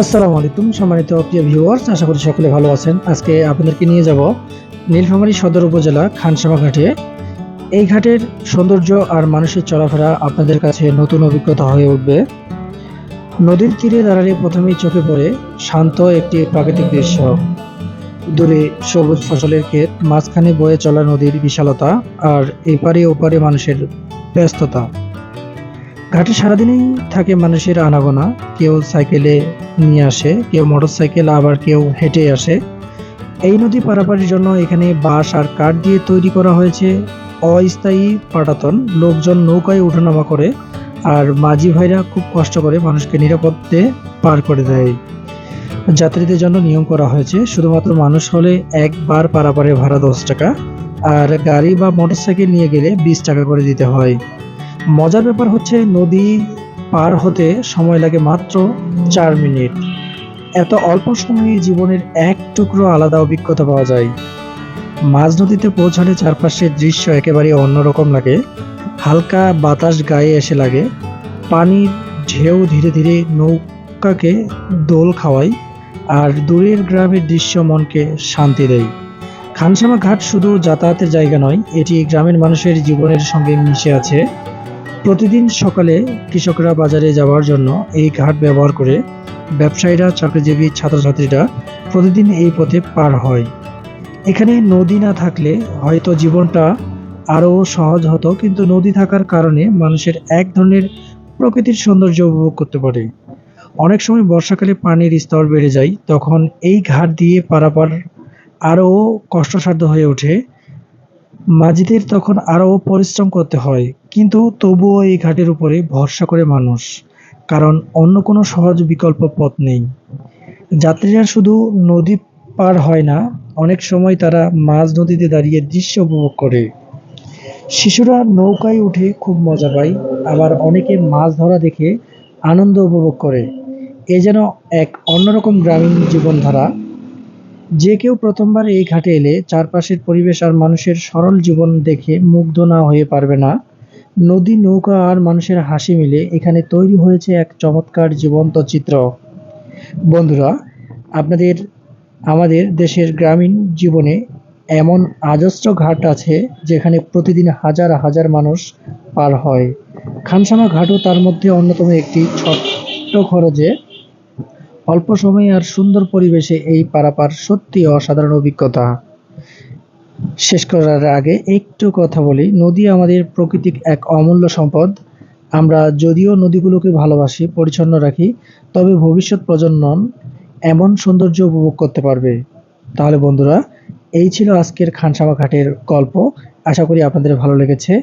আসসালামু আলাইকুম, সম্মানিত প্রিয় ভিউয়ার্স আশা করি সকলে ভালো আছেন। আজকে আপনাদেরকে নিয়ে যাব নীলফামারী সদর উপজেলা খানসামা ঘাটে। এই ঘাটের সৌন্দর্য আর মানুষের চলাফেরা আপনাদের কাছে নতুন অভিজ্ঞতা হয়ে উঠবে। নদীর তীরে দাঁড়ালে প্রথমেই চোখে পড়ে শান্ত একটি প্রাকৃতিক দৃশ্য। দূরে সবুজ ফসলের ক্ষেত, মাঝখানে বয়ে চলা নদীর বিশালতা আর এপারে ওপারে মানুষের ব্যস্ততা। ঘাটে সারাদিনই থাকে মানুষের আনাগোনা। কেউ সাইকেলে নিয়ে আসে, কেউ মোটর সাইকেল আবার কেউ হেঁটে আসে। এই নদী পারাপারের জন্য এখানে বাঁশ আর কাঠ দিয়ে তৈরি করা হয়েছে। অস্থায়ী পাটাতন। লোকজন নৌকায় ওঠানামা করে আর মাঝি ভাইরা খুব কষ্ট করে মানুষকে নিরাপদে পার করে দেয়। যাত্রীদের জন্য নিয়ম করা হয়েছে। শুধুমাত্র মানুষ হলে একবার পারাপারে ভাড়া দশ টাকা, আর গাড়ি বা মোটরসাইকেল নিয়ে গেলে বিশ টাকা করে দিতে হয়। মজার ব্যাপার হচ্ছে নদী পার হতে সময় লাগে মাত্র চার মিনিট। এত অল্প সময়ে জীবনের এক টুকরো আলাদা অভিজ্ঞতা পাওয়া যায়। মাঝ নদীতে পৌঁছালে চারপাশের দৃশ্য একেবারে অন্যরকম লাগে। হালকা বাতাস গায়ে এসে লাগে। পানির ঢেউ ধীরে ধীরে নৌকাকে দোল খাওয়ায় আর দূরের গ্রামের দৃশ্য মনকে শান্তি দেয়। খানসামা ঘাট শুধু যাতায়াতের জায়গা নয়, এটি গ্রামের মানুষের জীবনের সঙ্গে মিশে আছে। প্রতিদিন সকালে কৃষকরা বাজারে যাওয়ার জন্য এই ঘাট ব্যবহার করে ব্যবসায়ীরা, চাকরিজীবী, ছাত্রছাত্রীরা প্রতিদিন এই পথে পার হয়। এখানে নদী না থাকলে হয়তো জীবনটা আরও সহজ হতো, কিন্তু নদী থাকার কারণে মানুষের এক ধরনের প্রকৃতির সৌন্দর্য উপভোগ করতে পারে। অনেক সময় বর্ষাকালে পানির স্তর বেড়ে যায়, তখন এই ঘাট দিয়ে পারাপার আরও কষ্টসাধ্য হয়ে ওঠে। মাঝিদের তখন আরও পরিশ্রম করতে হয়, কিন্তু তবুও এই ঘাটের উপরে ভরসা করে মানুষ, কারণ অন্য কোনো সহজ বিকল্প পথ নেই। যাত্রীরা শুধু নদী পার হয় না, অনেক সময় তারা মাঝ নদীতে দাঁড়িয়ে দৃশ্য উপভোগ করে। শিশুরা নৌকায় উঠে খুব মজা পায়, আবার অনেকে মাছ ধরা দেখে আনন্দ উপভোগ করে। এ যেন এক অন্যরকম গ্রামীণ জীবনধারা। যে কেউ প্রথমবার এই ঘাটে এলে চারপাশের পরিবেশ আর মানুষের সরল জীবন দেখে মুগ্ধ না হয়ে পারবে না। নদী, নৌকা আর মানুষের হাসি মিলে এখানে তৈরি হয়েছে এক চমৎকার জীবন্ত চিত্র। বন্ধুরা, আপনাদের, আমাদের দেশের গ্রামীণ জীবনে এমন আজস্র ঘাট আছে যেখানে প্রতিদিন হাজার হাজার মানুষ পার হয়। খানসামা ঘাটও তার মধ্যে অন্যতম একটি ছোট্ট খরচে অল্প সময়ে আর সুন্দর পরিবেশে এই পারাপার সত্যি অসাধারণ অভিজ্ঞতা। শেষ করার আগে একটু কথা বলি, নদী আমাদের প্রকৃতিক এক অমূল্য সম্পদ। আমরা যদিও নদীগুলোকে ভালোবাসি, পরিচ্ছন্ন রাখি, তবে ভবিষ্যৎ প্রজন্ম এমন সৌন্দর্য উপভোগ করতে পারবে। তাহলে বন্ধুরা, এই ছিল আজকের খানসামা ঘাটের গল্প। আশা করি আপনাদের ভালো লেগেছে।